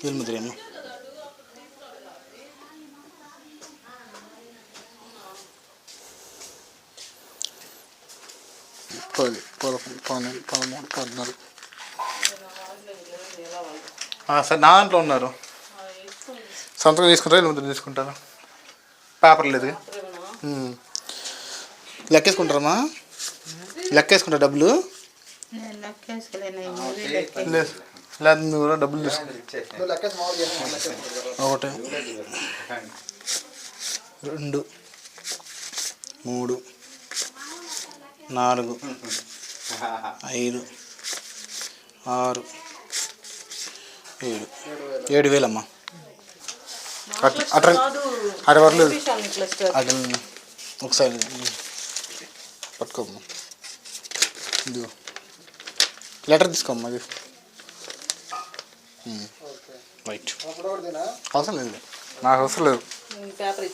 ఎనిమిది అమ్మ పది పదకొండు పన్నెండు పదమూడు పద్నాలుగు. ఆ, సరే నా దాంట్లో ఉన్నారు. సంతకం తీసుకుంటారా ఎనిమిది తీసుకుంటారా? పేపర్ లేదు లెక్కేసుకుంటారమ్మా? లెక్కేసుకుంటారా డబ్బులు? లేదు. లేదు నువ్వు కూడా డబ్బులు తీసుకో. ఒకటి. రెండు. మూడు. నాలుగు. ఐదు. ఆరు. ఏడు. ఏడు వేలమ్మా. అట్- అట్ర అటు పర్లేదు అటు ఒకసారి పట్టుకోమ్మా. ఇది లెటర్ తీసుకోమ్మా అది. రైట్ అవసరం లేదు. నాకు అవసరం లేదు. పేపర్